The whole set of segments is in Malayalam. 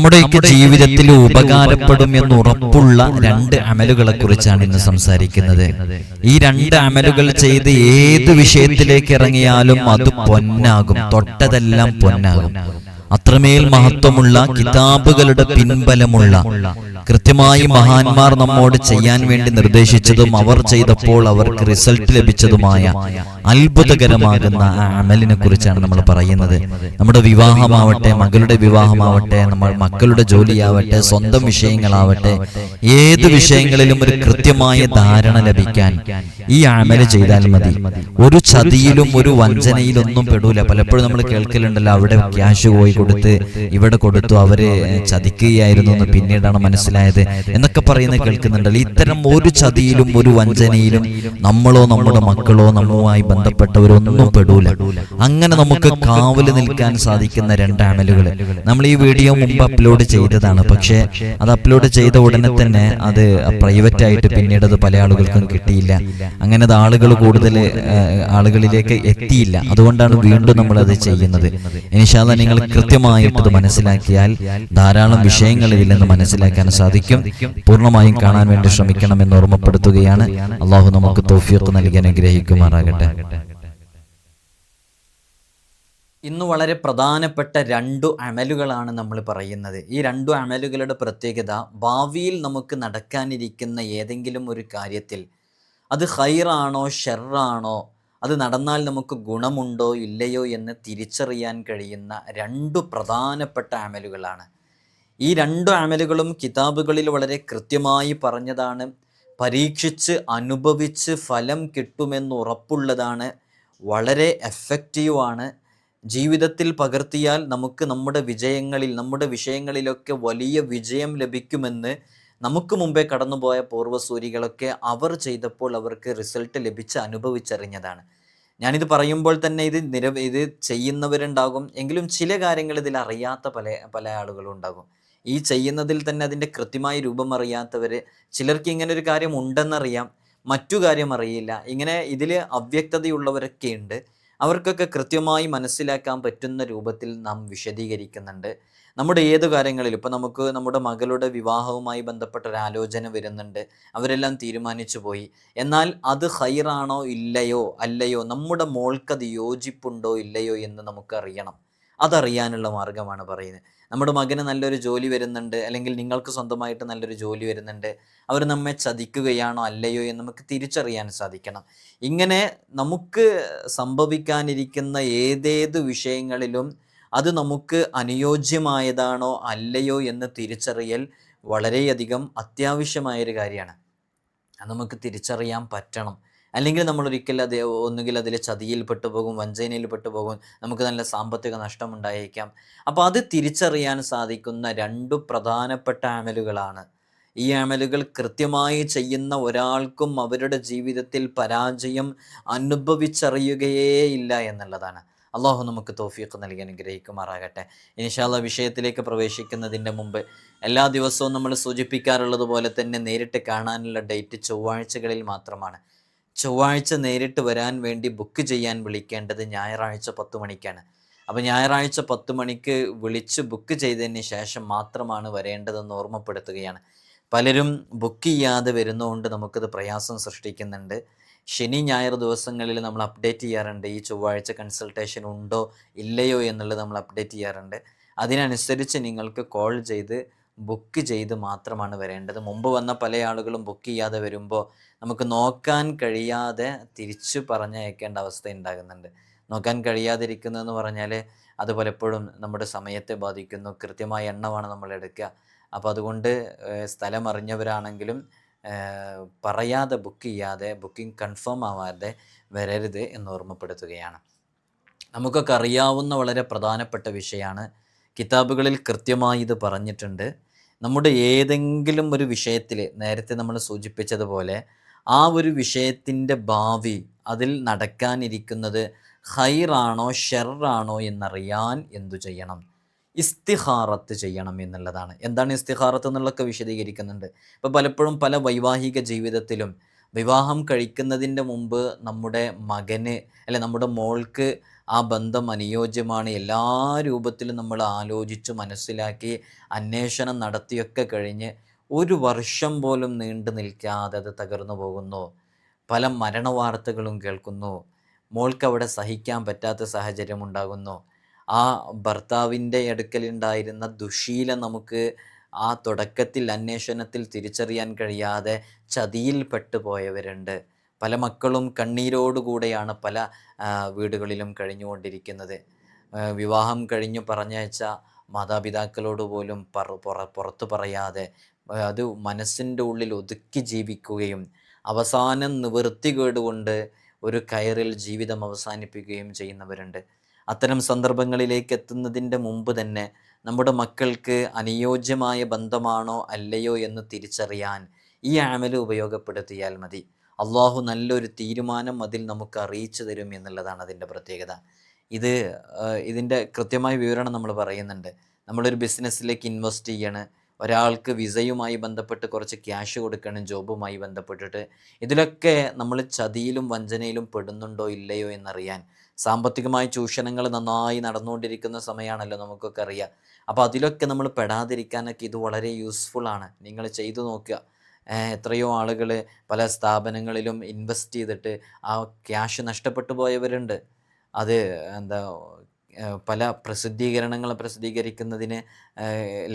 നമ്മുടെയൊക്കെ ജീവിതത്തിൽ ഉപകാരപ്പെടും എന്ന് ഉറപ്പുള്ള രണ്ട് അമലുകളെ കുറിച്ചാണ് ഇന്ന് സംസാരിക്കുന്നത്. ഈ രണ്ട് അമലുകൾ ചെയ്ത് ഏത് വിഷയത്തിലേക്ക് ഇറങ്ങിയാലും അത് പൊന്നാകും. തൊട്ടതെല്ലാം പൊന്നാകും. അത്രമേൽ മഹത്വമുള്ള കിതാബുകളുടെ പിൻബലമുള്ള കൃത്യമായി മഹാന്മാർ നമ്മോട് ചെയ്യാൻ വേണ്ടി നിർദ്ദേശിച്ചതും അവർ ചെയ്തപ്പോൾ അവർക്ക് റിസൾട്ട് ലഭിച്ചതുമായ അത്ഭുതകരമാകുന്ന ആ അമലിനെ കുറിച്ചാണ് നമ്മൾ പറയുന്നത്. നമ്മുടെ വിവാഹമാവട്ടെ മകളുടെ വിവാഹമാവട്ടെ നമ്മൾ മക്കളുടെ ജോലിയാവട്ടെ സ്വന്തം വിഷയങ്ങളാവട്ടെ ഏത് വിഷയങ്ങളിലും ഒരു കൃത്യമായ ധാരണ ലഭിക്കാൻ ഈ അമൽ ചെയ്താൽ മതി. ഒരു ചതിയിലും ഒരു വഞ്ചനയിലൊന്നും പെടൂല. പലപ്പോഴും നമ്മൾ കേൾക്കലുണ്ടല്ലോ അവിടെ ക്യാഷ് പോയി കൊടുത്ത് ഇവിടെ കൊടുത്തു അവർ ചതിക്കുകയായിരുന്നു എന്ന് പിന്നീടാണ് മനസ്സിലായത് എന്നൊക്കെ പറയുന്നത് കേൾക്കുന്നുണ്ടല്ലോ. ഇത്തരം ഒരു ചതിയിലും ഒരു വഞ്ചനയിലും നമ്മളോ നമ്മുടെ മക്കളോ നമ്മുമായി ബന്ധപ്പെട്ടവരൊന്നും പെടൂല. അങ്ങനെ നമുക്ക് കാവൽ നിൽക്കാൻ സാധിക്കുന്ന രണ്ടാണലുകൾ നമ്മൾ ഈ വീഡിയോ മുമ്പ് അപ്ലോഡ് ചെയ്തതാണ്. പക്ഷേ അത് അപ്ലോഡ് ചെയ്ത ഉടനെ തന്നെ അത് പ്രൈവറ്റ് ആയിട്ട് പിന്നീട് അത് പല ആളുകൾക്കും കിട്ടിയില്ല. അങ്ങനെ അത് ആളുകൾ കൂടുതൽ ആളുകളിലേക്ക് എത്തിയില്ല. അതുകൊണ്ടാണ് വീണ്ടും നമ്മൾ അത് ചെയ്യുന്നത്. ഇനിഷാല്ല നിങ്ങൾ കൃത്യമായിട്ട് ഇത് മനസ്സിലാക്കിയാൽ ധാരാളം വിഷയങ്ങൾ ഇതിൽ നിന്ന് മനസ്സിലാക്കാൻ സാധിക്കും. പൂർണമായും കാണാൻ വേണ്ടി ശ്രമിക്കണം എന്ന് ഓർമ്മപ്പെടുത്തുകയാണ്. അള്ളാഹു നമുക്ക് തോഫിയൊക്കെ നൽകി അനുഗ്രഹിക്കുമാറാകട്ടെ. ഇന്ന് വളരെ പ്രധാനപ്പെട്ട രണ്ടു അമലുകളാണ് നമ്മൾ പറയുന്നത്. ഈ രണ്ടു അമലുകളുടെ പ്രത്യേകത ഭാവിയിൽ നമുക്ക് നടക്കാനിരിക്കുന്ന ഏതെങ്കിലും ഒരു കാര്യത്തിൽ അത് ഹൈറാണോ ഷെറാണോ അത് നടന്നാൽ നമുക്ക് ഗുണമുണ്ടോ ഇല്ലയോ എന്ന് തിരിച്ചറിയാൻ കഴിയുന്ന രണ്ടു പ്രധാനപ്പെട്ട അമലുകളാണ്. ഈ രണ്ടു അമലുകളും കിതാബുകളിൽ വളരെ കൃത്യമായി പറഞ്ഞതാണ്. പരീക്ഷിച്ച് അനുഭവിച്ച് ഫലം കിട്ടുമെന്ന് ഉറപ്പുള്ളതാണ്. വളരെ എഫക്റ്റീവാണ് ജീവിതത്തിൽ പകർത്തിയാൽ നമുക്ക് നമ്മുടെ വിജയങ്ങളിൽ നമ്മുടെ വിഷയങ്ങളിലൊക്കെ വലിയ വിജയം ലഭിക്കുമെന്ന് നമുക്ക് മുമ്പേ കടന്നുപോയ പൂർവസൂരികളൊക്കെ അവർ ചെയ്തപ്പോൾ അവർക്ക് റിസൾട്ട് ലഭിച്ച് അനുഭവിച്ചറിഞ്ഞതാണ്. ഞാനിത് പറയുമ്പോൾ തന്നെ ഇത് നിര ഇത് ചെയ്യുന്നവരുണ്ടാകും. എങ്കിലും ചില കാര്യങ്ങൾ ഇതിൽ അറിയാത്ത പല പല ആളുകളും ഉണ്ടാകും. ഈ ചെയ്യുന്നതിൽ തന്നെ അതിന്റെ കൃത്യമായ രൂപം അറിയാത്തവർ ചിലർക്ക് ഇങ്ങനെ ഒരു കാര്യം ഉണ്ടെന്നറിയാം മറ്റു കാര്യം അറിയില്ല. ഇങ്ങനെ ഇതിൽ അവ്യക്തതയുള്ളവരൊക്കെ ഉണ്ട്. അവർക്കൊക്കെ കൃത്യമായി മനസ്സിലാക്കാൻ പറ്റുന്ന രൂപത്തിൽ നാം വിശദീകരിക്കുന്നുണ്ട്. നമ്മുടെ ഏത് കാര്യങ്ങളിൽ ഇപ്പോൾ നമുക്ക് നമ്മുടെ മകളുടെ വിവാഹവുമായി ബന്ധപ്പെട്ട ഒരു ആലോചന വരുന്നുണ്ട്. അവരെല്ലാം തീരുമാനിച്ചു പോയി. എന്നാൽ അത് ഹൈറാണോ? ഇല്ലയോ? അല്ലയോ? നമ്മുടെ മോൾക്കത് യോജിപ്പുണ്ടോ? ഇല്ലയോ എന്ന് നമുക്കറിയണം. അതറിയാനുള്ള മാർഗമാണ് പറയുന്നത്. നമ്മുടെ മകന് നല്ലൊരു ജോലി വരുന്നുണ്ട് അല്ലെങ്കിൽ നിങ്ങൾക്ക് സ്വന്തമായിട്ട് നല്ലൊരു ജോലി വരുന്നുണ്ട് അവർ നമ്മെ ചതിക്കുകയാണോ അല്ലയോ എന്ന് നമുക്ക് തിരിച്ചറിയാൻ സാധിക്കണം. ഇങ്ങനെ നമുക്ക് സംഭവിക്കാനിരിക്കുന്ന ഏതേത് വിഷയങ്ങളിലും അത് നമുക്ക് അനുയോജ്യമായതാണോ അല്ലയോ എന്ന് തിരിച്ചറിയൽ വളരെയധികം അത്യാവശ്യമായൊരു കാര്യമാണ്. അത് നമുക്ക് തിരിച്ചറിയാൻ പറ്റണം. അല്ലെങ്കിൽ നമ്മൾ ഒരിക്കലും അത് ഒന്നുകിൽ അതിൽ ചതിയിൽ പെട്ടുപോകും വഞ്ചനയിൽ പെട്ടുപോകും നമുക്ക് നല്ല സാമ്പത്തിക നഷ്ടമുണ്ടായേക്കാം. അപ്പോൾ അത് തിരിച്ചറിയാൻ സാധിക്കുന്ന രണ്ട് പ്രധാനപ്പെട്ട ആമലുകളാണ് ഈ അമലുകൾ കൃത്യമായി ചെയ്യുന്ന ഒരാൾക്കും അവരുടെ ജീവിതത്തിൽ പരാജയം അനുഭവിച്ചറിയുകയേ ഇല്ല എന്നുള്ളതാണ്. അള്ളാഹു നമുക്ക് തോഫീഖ് നൽകി അനുഗ്രഹിക്കുമാറാകട്ടെ. ഇനിഷാല വിഷയത്തിലേക്ക് പ്രവേശിക്കുന്നതിന്റെ മുമ്പ് എല്ലാ ദിവസവും നമ്മൾ സൂചിപ്പിക്കാറുള്ളത് പോലെ തന്നെ നേരിട്ട് കാണാനുള്ള ഡേറ്റ് ചൊവ്വാഴ്ചകളിൽ മാത്രമാണ്. ചൊവ്വാഴ്ച നേരിട്ട് വരാൻ വേണ്ടി ബുക്ക് ചെയ്യാൻ വിളിക്കേണ്ടത് ഞായറാഴ്ച പത്ത് മണിക്കാണ്. അപ്പോൾ ഞായറാഴ്ച പത്ത് മണിക്ക് വിളിച്ച് ബുക്ക് ചെയ്തതിന് ശേഷം മാത്രമാണ് വരേണ്ടതെന്ന് ഓർമ്മപ്പെടുത്തുകയാണ്. പലരും ബുക്ക് ചെയ്യാതെ വരുന്നതുകൊണ്ട് നമുക്കത് പ്രയാസം സൃഷ്ടിക്കുന്നുണ്ട്. ശനി ഞായർ ദിവസങ്ങളിൽ നമ്മൾ അപ്ഡേറ്റ് ചെയ്യാറുണ്ട്. ഈ ചൊവ്വാഴ്ച കൺസൾട്ടേഷൻ ഉണ്ടോ ഇല്ലയോ എന്നുള്ളത് നമ്മൾ അപ്ഡേറ്റ് ചെയ്യാറുണ്ട്. അതിനനുസരിച്ച് നിങ്ങൾക്ക് കോൾ ചെയ്ത് ബുക്ക് ചെയ്ത് മാത്രമാണ് വരേണ്ടത്. മുമ്പ് വന്ന പല ആളുകളും ബുക്ക് ചെയ്യാതെ വരുമ്പോൾ നമുക്ക് നോക്കാൻ കഴിയാതെ തിരിച്ചു പറഞ്ഞയക്കേണ്ട അവസ്ഥ ഉണ്ടാകുന്നുണ്ട്. നോക്കാൻ കഴിയാതിരിക്കുന്നതെന്ന് പറഞ്ഞാൽ അത് പലപ്പോഴും നമ്മുടെ സമയത്തെ ബാധിക്കുന്നു. കൃത്യമായ എണ്ണമാണ് നമ്മൾ എടുക്കുക. അപ്പോൾ അതുകൊണ്ട് സ്ഥലം അറിഞ്ഞവരാണെങ്കിലും പറയാതെ ബുക്ക് ചെയ്യാതെ ബുക്കിംഗ് കൺഫേം ആവാതെ വരരുത് എന്ന് ഓർമ്മപ്പെടുത്തുകയാണ്. നമുക്കൊക്കെ അറിയാവുന്ന വളരെ പ്രധാനപ്പെട്ട വിഷയമാണ്. കിതാബുകളിൽ കൃത്യമായി ഇത് പറഞ്ഞിട്ടുണ്ട്. നമ്മുടെ ഏതെങ്കിലും ഒരു വിഷയത്തിൽ നേരത്തെ നമ്മൾ സൂചിപ്പിച്ചതുപോലെ ആ ഒരു വിഷയത്തിന്റെ ഭാവി അതിൽ നടക്കാനിരിക്കുന്നത് ഹൈറാണോ ഷെറാണോ എന്നറിയാൻ എന്തു ചെയ്യണം? ഇസ്തിഹാറത്ത് ചെയ്യണം എന്നുള്ളതാണ്. എന്താണ് ഇസ്തിഹാറത്ത് എന്നുള്ളതൊക്കെ വിശദീകരിക്കുന്നുണ്ട്. ഇപ്പോൾ പലപ്പോഴും പല വൈവാഹിക ജീവിതത്തിലും വിവാഹം കഴിക്കുന്നതിന്റെ മുമ്പ് നമ്മുടെ മകന് അല്ലെ നമ്മുടെ മോൾക്ക് ആ ബന്ധം അനുയോജ്യമാണ്. എല്ലാ രൂപത്തിലും നമ്മൾ ആലോചിച്ച് മനസ്സിലാക്കി അന്വേഷണം നടത്തിയൊക്കെ കഴിഞ്ഞ് ഒരു വർഷം പോലും നീണ്ടു നിൽക്കാതെ അത് തകർന്നു പോകുന്നു. പല മരണവാർത്തകളും കേൾക്കുന്നു. മോൾക്ക് അവിടെ സഹിക്കാൻ പറ്റാത്ത സാഹചര്യം ഉണ്ടാകുന്നു. ആ ഭർത്താവിന്റെ അടുക്കലുണ്ടായിരുന്ന ദുശീല നമുക്ക് ആ തുടക്കത്തിൽ അന്വേഷണത്തിൽ തിരിച്ചറിയാൻ കഴിയാതെ ചതിയിൽപ്പെട്ടു പോയവരുണ്ട് പല മക്കളും കണ്ണീരോടുകൂടെയാണ് പല വീടുകളിലും കഴിഞ്ഞുകൊണ്ടിരിക്കുന്നത്. വിവാഹം കഴിഞ്ഞു പറഞ്ഞയച്ച മാതാപിതാക്കളോട് പോലും പറ പുറത്തു പറയാതെ അത് മനസ്സിന്റെ ഉള്ളിൽ ഒതുക്കി ജീവിക്കുകയും അവസാനം നിവൃത്തി കേടുകൊണ്ട് ഒരു കയറിൽ ജീവിതം അവസാനിപ്പിക്കുകയും ചെയ്യുന്നവരുണ്ട്. അത്തരം സന്ദർഭങ്ങളിലേക്ക് എത്തുന്നതിന്റെ മുമ്പ് തന്നെ നമ്മുടെ മക്കൾക്ക് അനുയോജ്യമായ ബന്ധമാണോ അല്ലയോ എന്ന് തിരിച്ചറിയാൻ ഈ ആമൽ ഉപയോഗപ്പെടുത്തിയാൽ മതി. അള്ളാഹു നല്ലൊരു തീരുമാനം അതിൽ നമുക്ക് അറിയിച്ചു തരും എന്നുള്ളതാണ് അതിന്റെ പ്രത്യേകത. ഇത് ഇതിന്റെ കൃത്യമായ വിവരണം നമ്മൾ പറയുന്നുണ്ട്. നമ്മളൊരു ബിസിനസ്സിലേക്ക് ഇൻവെസ്റ്റ് ചെയ്യണം. ഒരാൾക്ക് വിസയുമായി ബന്ധപ്പെട്ട് കുറച്ച് ക്യാഷ് കൊടുക്കണം ജോബുമായി ബന്ധപ്പെട്ടിട്ട്. ഇതിലൊക്കെ നമ്മൾ ചതിയിലും വഞ്ചനയിലും പെടുന്നുണ്ടോ ഇല്ലയോ എന്നറിയാൻ. സാമ്പത്തികമായ ചൂഷണങ്ങൾ നന്നായി നടന്നുകൊണ്ടിരിക്കുന്ന സമയമാണല്ലോ നമുക്കൊക്കെ അറിയാം. അപ്പോൾ അതിലൊക്കെ നമ്മൾ പെടാതിരിക്കാനൊക്കെ ഇത് വളരെ യൂസ്ഫുൾ ആണ്. നിങ്ങൾ ചെയ്തു നോക്കുക. എത്രയോ ആളുകൾ പല സ്ഥാപനങ്ങളിലും ഇൻവെസ്റ്റ് ചെയ്തിട്ട് ആ ക്യാഷ് നഷ്ടപ്പെട്ടു പോയവരുണ്ട്. അത് എന്താ പല പ്രസിദ്ധീകരണങ്ങൾ പ്രസിദ്ധീകരിക്കുന്നതിന്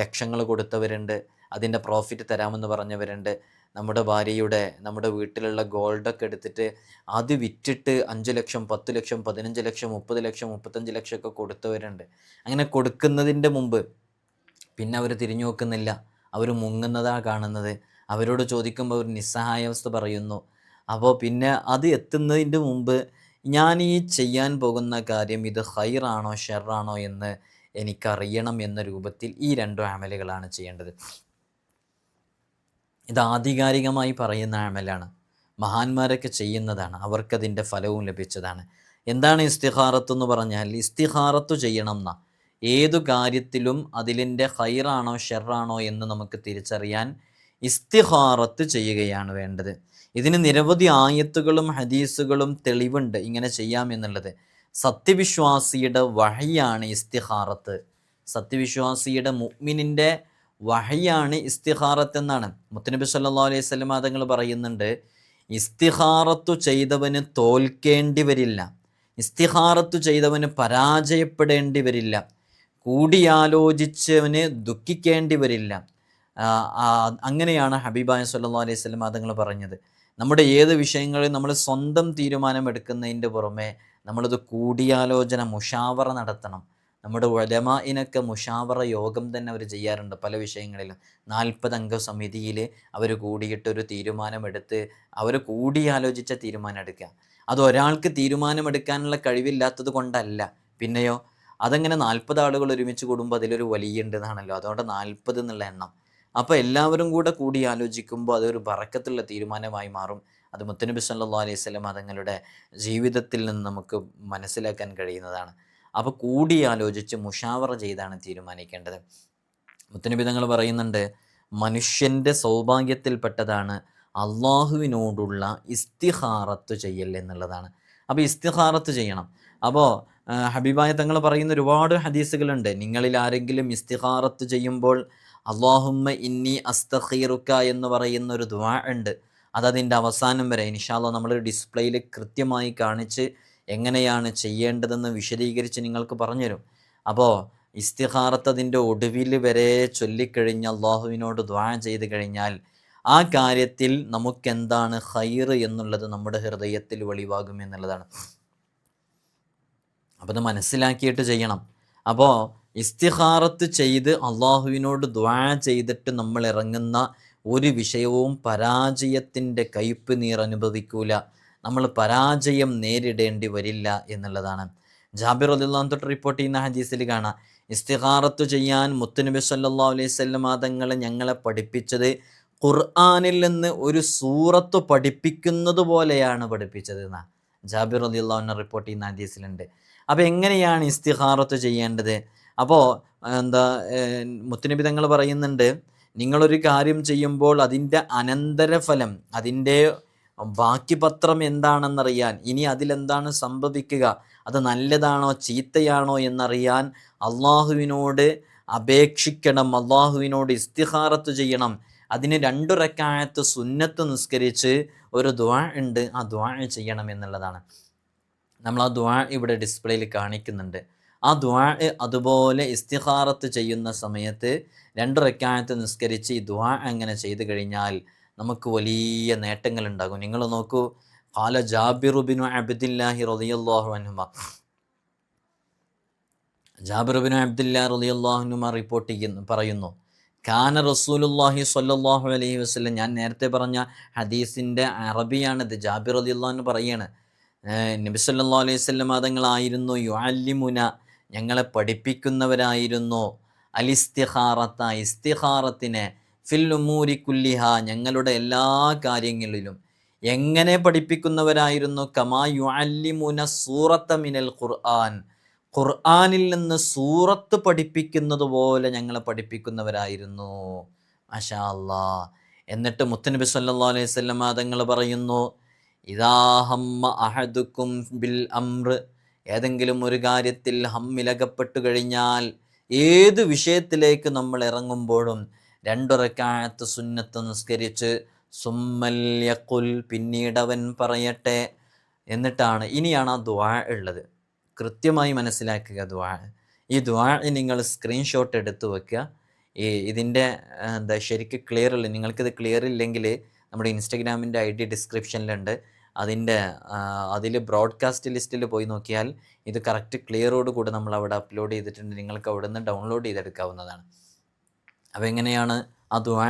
ലക്ഷങ്ങൾ കൊടുത്തവരുണ്ട്. അതിന്റെ പ്രോഫിറ്റ് തരാമെന്ന് പറഞ്ഞവരുണ്ട്. നമ്മുടെ ഭാര്യയുടെ നമ്മുടെ വീട്ടിലുള്ള ഗോൾഡൊക്കെ എടുത്തിട്ട് അത് വിറ്റിട്ട് അഞ്ച് ലക്ഷം പത്ത് ലക്ഷം പതിനഞ്ച് ലക്ഷം മുപ്പത് ലക്ഷം മുപ്പത്തഞ്ച് ലക്ഷം ഒക്കെ കൊടുത്തവരുണ്ട്. അങ്ങനെ കൊടുക്കുന്നതിന്റെ മുമ്പ് പിന്നെ അവർ തിരിഞ്ഞു നോക്കുന്നില്ല. അവർ മുങ്ങുന്നതാണ് കാണുന്നത്. അവരോട് ചോദിക്കുമ്പോൾ ഒരു നിസ്സഹായാവസ്ഥ പറയുന്നു. അപ്പോൾ പിന്നെ അത് എത്തുന്നതിന്റെ മുമ്പ് ഞാൻ ഈ ചെയ്യാൻ പോകുന്ന കാര്യം ഇത് ഹൈറാണോ ഷെറാണോ എന്ന് എനിക്കറിയണം എന്ന രൂപത്തിൽ ഈ രണ്ടു ആമലുകളാണ് ചെയ്യേണ്ടത്. ഇത് ആധികാരികമായി പറയുന്ന ആമലാണ് മഹാന്മാരൊക്കെ ചെയ്യുന്നതാണ്. അവർക്കതിന്റെ ഫലവും ലഭിച്ചതാണ്. എന്താണ് ഇസ്തിഹാറത്ത് എന്ന് പറഞ്ഞാൽ ഇസ്തിഹാറത്ത് ചെയ്യണം എന്ന ഏതു കാര്യത്തിലും അതിലിന്റെ ഹൈറാണോ ഷെറാണോ എന്ന് നമുക്ക് തിരിച്ചറിയാൻ ഇസ്തിഹാറത്ത് ചെയ്യുകയാണ് വേണ്ടത്. ഇതിന് നിരവധി ആയത്തുകളും ഹദീസുകളും തെളിവുണ്ട് ഇങ്ങനെ ചെയ്യാം എന്നുള്ളത്. സത്യവിശ്വാസിയുടെ വഹയാണ് ഇസ്തിഹാറത്ത് സത്യവിശ്വാസിയുടെ മുഗ്മിനിന്റെ വഹയാണ് ഇസ്തിഹാറത്ത് എന്നാണ്. മുത്തനബി സല്ലാ അലൈഹി സ്വലം തങ്ങൾ പറയുന്നുണ്ട് ഇസ്തിഹാറത്തു ചെയ്തവന് തോൽക്കേണ്ടി വരില്ല. ഇസ്തിഹാറത്തു ചെയ്തവന് പരാജയപ്പെടേണ്ടി വരില്ല. കൂടിയാലോചിച്ചവന് ദുഃഖിക്കേണ്ടി വരില്ല. അങ്ങനെയാണ് ഹബീബായ സല്ലാ അലൈഹി സ്വലം അതുങ്ങൾ പറഞ്ഞത്. നമ്മുടെ ഏത് വിഷയങ്ങളിൽ നമ്മൾ സ്വന്തം തീരുമാനമെടുക്കുന്നതിന്റെ പുറമെ നമ്മളത് കൂടിയാലോചന മുഷാവറ നടത്തണം. നമ്മുടെ ഉലമായിനൊക്കെ മുഷാവറ യോഗം തന്നെ അവർ ചെയ്യാറുണ്ട് പല വിഷയങ്ങളിലും. നാൽപ്പത് അംഗ സമിതിയിൽ അവർ കൂടിയിട്ട് ഒരു തീരുമാനമെടുത്ത് അവർ കൂടിയാലോചിച്ച തീരുമാനം എടുക്കുക അത് ഒരാൾക്ക് തീരുമാനമെടുക്കാനുള്ള കഴിവില്ലാത്തത് കൊണ്ടല്ല. പിന്നെയോ അതങ്ങനെ നാൽപ്പത് ആളുകൾ ഒരുമിച്ച് കൂടുമ്പോൾ അതിലൊരു വലിയ ഉണ്ടെന്നാണല്ലോ അതുകൊണ്ട് നാൽപ്പത് എന്നുള്ള എണ്ണം. അപ്പോൾ എല്ലാവരും കൂടെ കൂടി ആലോചിക്കുമ്പോൾ അതൊരു ബറക്കത്തുള്ള തീരുമാനമായി മാറും. അത് മുത്തനബി സല്ലാ അലൈഹി സ്വലം അതങ്ങളുടെ ജീവിതത്തിൽ നിന്ന് നമുക്ക് മനസ്സിലാക്കാൻ കഴിയുന്നതാണ്. അപ്പോൾ കൂടി ആലോചിച്ച് മുഷാവറ ചെയ്താണ് തീരുമാനിക്കേണ്ടത്. മുത്തനബി തങ്ങൾ പറയുന്നുണ്ട് മനുഷ്യന്റെ സൗഭാഗ്യത്തിൽപ്പെട്ടതാണ് അള്ളാഹുവിനോടുള്ള ഇസ്തിഹാറത്ത് ചെയ്യൽ എന്നുള്ളതാണ്. അപ്പോൾ ഇസ്തിഹാറത്ത് ചെയ്യണം. അപ്പോൾ ഹബീബായ തങ്ങൾ പറയുന്ന ഒരുപാട് ഹദീസുകളുണ്ട്. നിങ്ങളിൽ ആരെങ്കിലും ഇസ്തിഹാറത്ത് ചെയ്യുമ്പോൾ അള്ളാഹുമ്മ ഇന്നി അസ്തഖീറുക്ക എന്ന് പറയുന്ന ഒരു ദ്വാ ഉണ്ട്. അതതിന്റെ അവസാനം വരെ ഇൻഷാല്ല നമ്മൾ ഡിസ്പ്ലേയിൽ കൃത്യമായി കാണിച്ച് എങ്ങനെയാണ് ചെയ്യേണ്ടതെന്ന് വിശദീകരിച്ച് നിങ്ങൾക്ക് പറഞ്ഞുതരും. അപ്പോൾ ഇസ്തിഹാറത്ത് അതിന്റെ ഒടുവിൽ വരെ ചൊല്ലിക്കഴിഞ്ഞ് അള്ളാഹുവിനോട് ദ്വാ ചെയ്ത് കഴിഞ്ഞാൽ ആ കാര്യത്തിൽ നമുക്കെന്താണ് ഹൈർ എന്നുള്ളത് നമ്മുടെ ഹൃദയത്തിൽ വെളിവാകും എന്നുള്ളതാണ്. അപ്പോൾ അത് മനസ്സിലാക്കിയിട്ട് ചെയ്യണം. അപ്പോൾ ഇസ്തിഹാറത്ത് ചെയ്ത് അള്ളാഹുവിനോട് ദ്വാ ചെയ്തിട്ട് നമ്മൾ ഇറങ്ങുന്ന ഒരു വിഷയവും പരാജയത്തിന്റെ കയ്പ് നീർ അനുഭവിക്കൂല. നമ്മൾ പരാജയം നേരിടേണ്ടി വരില്ല എന്നുള്ളതാണ്. ജാബിർ അലുല്ലാം തൊട്ട് റിപ്പോർട്ട് ചെയ്യുന്ന ഹദീസിൽ കാണാം. ഇസ്തിഹാറത്ത് ചെയ്യാൻ മുത്തുനബി സല്ലാ അലൈഹി തങ്ങളെ ഞങ്ങളെ പഠിപ്പിച്ചത് ഖുർആാനിൽ നിന്ന് ഒരു സൂറത്ത് പഠിപ്പിക്കുന്നത് പോലെയാണ് പഠിപ്പിച്ചത് എന്നാണ് ജാബിർ അലിള്ളാഹുവിനെ റിപ്പോർട്ട് ചെയ്യുന്ന ഹദീസിലുണ്ട്. അപ്പോൾ എങ്ങനെയാണ് ഇസ്തിഹാറത്ത് ചെയ്യേണ്ടത്? അപ്പോൾ എന്താ മുത്തുനബി തങ്ങൾ പറയുന്നുണ്ട് നിങ്ങളൊരു കാര്യം ചെയ്യുമ്പോൾ അതിന്റെ അനന്തരഫലം അതിന്റെ ബാക്കി പത്രം എന്താണെന്നറിയാൻ ഇനി അതിലെന്താണ് സംഭവിക്കുക അത് നല്ലതാണോ ചീത്തയാണോ എന്നറിയാൻ അള്ളാഹുവിനോട് അപേക്ഷിക്കണം അള്ളാഹുവിനോട് ഇസ്തിഹാറത്ത് ചെയ്യണം. അതിന് രണ്ടു റക്കായത്ത് സുന്നത്ത് നിസ്കരിച്ച് ഒരു ദ്വാ ഉണ്ട് ആ ദ്വാ ചെയ്യണം എന്നുള്ളതാണ്. നമ്മൾ ആ ദ്വാ ഇവിടെ ഡിസ്പ്ലേയിൽ കാണിക്കുന്നുണ്ട്. ആ ദ്വാ അതുപോലെ ഇസ്തിഹാറത്ത് ചെയ്യുന്ന സമയത്ത് രണ്ട് റക്കായത്ത് നിസ്കരിച്ച് ഈ ദ്വാ അങ്ങനെ ചെയ്തു കഴിഞ്ഞാൽ നമുക്ക് വലിയ നേട്ടങ്ങൾ ഉണ്ടാകും നിങ്ങൾ നോക്കൂ ഖാല ബിൻ അബ്ദില്ലാഹി റളിയല്ലാഹു അൻഹുമ. ജാബിറുബിനു റളിയല്ലാഹു റളിയല്ലാഹുനുമ റിപ്പോർട്ട് ചെയ്യുന്നു പറയുന്നു ഖാന റസൂലുല്ലാഹി സ്വല്ലല്ലാഹു അലൈഹി വസല്ലം. ഞാൻ നേരത്തെ പറഞ്ഞ ഹദീസിന്റെ അറബിയാണിത് ജാബിർ റളിയല്ലാഹു പറയാണ് നബി സല്ലല്ലാഹു അലൈഹി വസല്ലം അതങ്ങളായിരുന്നു യുഅല്ലിമുന ഞങ്ങളെ പഠിപ്പിക്കുന്നവരായിരുന്നു. അലിസ്തിഹാറത്ത ഇസ്തിഹാറത്തിനെ ഫില്ലുമൂരി കുല്ലിഹ ഞങ്ങളുടെ എല്ലാ കാര്യങ്ങളിലും. എങ്ങനെ പഠിപ്പിക്കുന്നവരായിരുന്നു? കമാ യുഅല്ലിമുന സൂറത്ത മിനൽ ഖുർആൻ. ഖുർആാനിൽ നിന്ന് സൂറത്ത് പഠിപ്പിക്കുന്നത് പോലെ ഞങ്ങളെ പഠിപ്പിക്കുന്നവരായിരുന്നു. മാഷാ എന്നിട്ട് മുത്തനബി സല്ലാ അലൈഹി വസല്ലം തങ്ങൾ പറയുന്നു ഇതാഹമ്മ അഹദുക്കും ബിൽ അമ്ര ഏതെങ്കിലും ഒരു കാര്യത്തിൽ ഹമ്മിലകപ്പെട്ടു കഴിഞ്ഞാൽ ഏത് വിഷയത്തിലേക്ക് നമ്മൾ ഇറങ്ങുമ്പോഴും രണ്ടുറക്കാഴത്ത് സുന്നത്ത് നിസ്കരിച്ച് സുമ്മല്യക്കുൽ പിന്നീട് അവൻ പറയട്ടെ എന്നിട്ടാണ് ഇനിയാണ് ആ ദ്വാ ഉള്ളത്. കൃത്യമായി മനസ്സിലാക്കുക ദ്വാ ഈ ദ്വാ നിങ്ങൾ സ്ക്രീൻഷോട്ട് എടുത്ത് വെക്കുക. ഈ ഇതിന്റെ എന്താ ശരിക്ക് ക്ലിയർ ഇല്ല നിങ്ങൾക്കിത് ക്ലിയർ ഇല്ലെങ്കിൽ നമ്മുടെ ഇൻസ്റ്റഗ്രാമിന്റെ ഐ ഡി ഡിസ്ക്രിപ്ഷനിലുണ്ട്. അതിൻ്റെ അതിൽ ബ്രോഡ്കാസ്റ്റ് ലിസ്റ്റിൽ പോയി നോക്കിയാൽ ഇത് കറക്റ്റ് ക്ലിയറോട് കൂടെ നമ്മൾ അവിടെ അപ്ലോഡ് ചെയ്തിട്ടുണ്ട് നിങ്ങൾക്ക് അവിടെ നിന്ന് ഡൗൺലോഡ് ചെയ്തെടുക്കാവുന്നതാണ് അപ്പോൾ എങ്ങനെയാണ് ആ ദ്വാ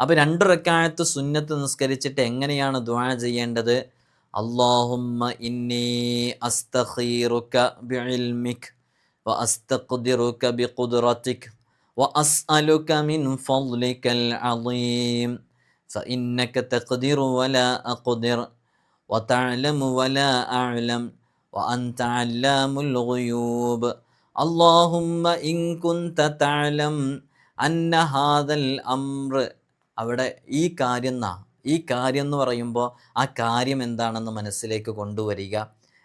അപ്പോൾ രണ്ട് റക്കായത്ത് സുന്നത്ത് നിസ്കരിച്ചിട്ട് എങ്ങനെയാണ് ദ്വാ ചെയ്യേണ്ടത് അള്ളാഹുമ്മ ഇന്നി അസ്തഖീറുക ബിഇൽമിക് وأستقدرك بقدرتك وأسألك من فضلك العظيم فإنك تقدر ولا أقدر وتعلم ولا أعلم وأنت علام الغيوب اللهم إن كنت تعلم أن هذا الأمر അവിടെ ഈ കാര്യം എന്നാ ഈ കാര്യം എന്ന് പറയുമ്പോൾ ആ കാര്യം എന്താണെന്ന് മനസ്സിലേക്ക് കൊണ്ടുവരിക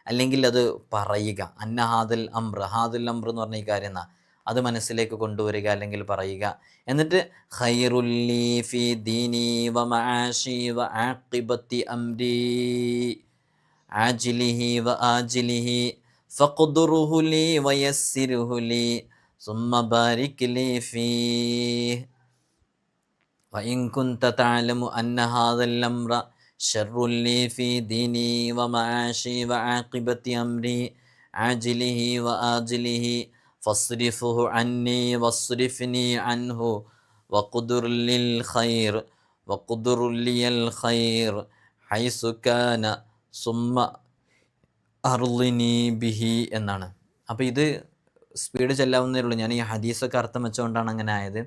അല്ലെങ്കിൽ അത് പറയുക അന്ന ഹാദൽ അംർ ഹാദുൽ അംർ എന്ന് പറഞ്ഞ ഈ കാര്യം എന്നാ അത് മനസ്സിലേക്ക് കൊണ്ടുവരിക അല്ലെങ്കിൽ പറയുക എന്നിട്ട് ഖൈറുല്ലി ഫി ദീനി വ മആശി വ ആഖിബത്തി അംരി ആജിലിഹി വ ആജിലിഹി ഫഖ്ദുറുഹു ലി വയസ്സിരുഹു ലി ثم بارك لي فيه وإن كنت تعلم أن هذا الأمر شر لي في ديني ومعاشي وعاقبة أمري عاجله وآجله فاصرفه عني واصرفني عنه وقدر لي الخير وقدر لي الخير حيث كان ثم അർലിനി ബിഹി എന്നാണ് അപ്പോൾ ഇത് സ്പീഡ് ചെല്ലാവുന്നതേ ഉള്ളൂ ഞാൻ ഈ ഹദീസൊക്കെ അർത്ഥം വെച്ചുകൊണ്ടാണ് അങ്ങനെ ആയത്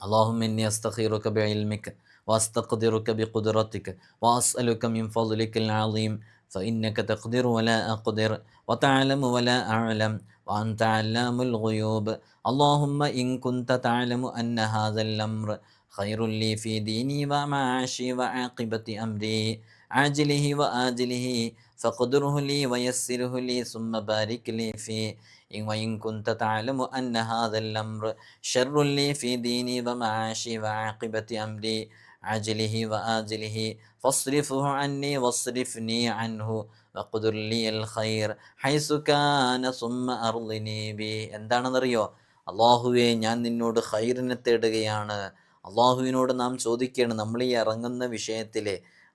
اللهم إني أستخيرك بعلمك وأستقدرك بقدرتك وأسألك من فضلك العظيم فإنك تقدر ولا أقدر وتعلم ولا أعلم وأنت علام الغيوب. اللهم إن كنت تعلم أن هذا الأمر خير لي في ديني ومعاشي وعاقبة أمري. عاجله وآجله فقدره لي ويسره لي ثم بارك لي فيه. إن وإن كنت تعلم أن هذا الأمر شر لي في ديني ومعاشي وعاقبة أمري. عاجله وآجله فاصرفه عني واصرفني عنه وقدر لي الخير حيث كان ثم أرضني به എന്താണെന്നറിയോ അള്ളാഹുവെ ഞാൻ നിന്നോട് ഖൈറിനെ തേടുകയാണ് അള്ളാഹുവിനോട് നാം ചോദിക്കുകയാണ് നമ്മൾ ഈ ഇറങ്ങുന്ന വിഷയത്തിൽ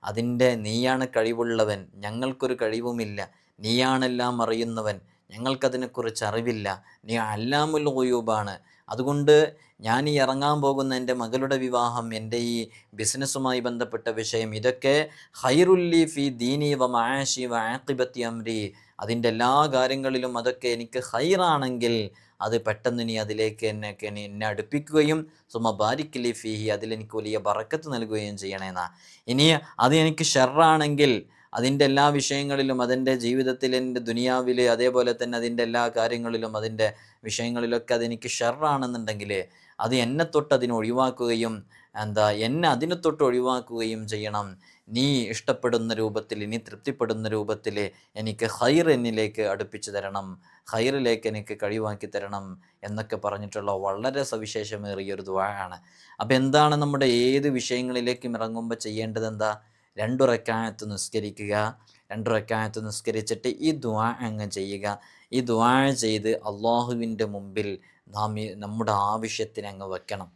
അതിൻ്റെ നീയാണ് കഴിവുള്ളവൻ ഞങ്ങൾക്കൊരു കഴിവുമില്ല നീയാണെല്ലാം അറിയുന്നവൻ ഞങ്ങൾക്കതിനെക്കുറിച്ച് അറിവില്ല നീ അല്ലാമുൽ ഗുയൂബാണ് അതുകൊണ്ട് ഞാൻ ഈ ഇറങ്ങാൻ പോകുന്ന എന്റെ മകളുടെ വിവാഹം എന്റെ ഈ ബിസിനസ്സുമായി ബന്ധപ്പെട്ട വിഷയം ഇതൊക്കെ ഹൈറുല്ലി ഫി ദീനി വ മാഷി വ ആക്കിബത്തി അംരി. അതിന്റെ എല്ലാ കാര്യങ്ങളിലും അതൊക്കെ എനിക്ക് ഹൈറാണെങ്കിൽ അത് പെട്ടെന്ന് നീ അതിലേക്ക് എന്നെ എന്നെ എന്നെ അടുപ്പിക്കുകയും സുമ ബാരിക്കലി ഫീഹി അതിലെനിക്ക് വലിയ ബറക്കത്ത് നൽകുകയും ചെയ്യണേന്നാ. ഇനി അത് എനിക്ക് ഷെറാണെങ്കിൽ അതിന്റെ എല്ലാ വിഷയങ്ങളിലും അതിന്റെ ജീവിതത്തിൽ എന്റെ ദുനിയാവിൽ അതേപോലെ തന്നെ അതിന്റെ എല്ലാ കാര്യങ്ങളിലും അതിന്റെ വിഷയങ്ങളിലൊക്കെ അതെനിക്ക് ഷെറാണെന്നുണ്ടെങ്കിൽ അത് എന്നെ തൊട്ട് അതിനെ ഒഴിവാക്കുകയും എന്താ എന്നെ അതിനെ തൊട്ട് ഒഴിവാക്കുകയും ചെയ്യണം. നീ ഇഷ്ടപ്പെടുന്ന രൂപത്തിൽ നീ തൃപ്തിപ്പെടുന്ന രൂപത്തിൽ എനിക്ക് ഹൈർ എന്നിലേക്ക് അടുപ്പിച്ചു തരണം. ഹൈറിലേക്ക് എനിക്ക് കഴിവാക്കി തരണം എന്നൊക്കെ പറഞ്ഞിട്ടുള്ള വളരെ സവിശേഷമേറിയ ഒരു അപ്പം അപ്പോൾ എന്താണ് നമ്മുടെ ഏത് വിഷയങ്ങളിലേക്കും ഇറങ്ങുമ്പോൾ ചെയ്യേണ്ടത് എന്താ രണ്ടു റക്കായത്ത് നിസ്കരിക്കുക രണ്ടു റക്കായത്ത് നിസ്കരിച്ചിട്ട് ഈ ദ്വാ അങ്ങ് ചെയ്യുക. ഈ ദ്വാ ചെയ്ത് അള്ളാഹുവിന്റെ മുമ്പിൽ നാം നമ്മുടെ ആവശ്യത്തിന് അങ്ങ് വെക്കണം.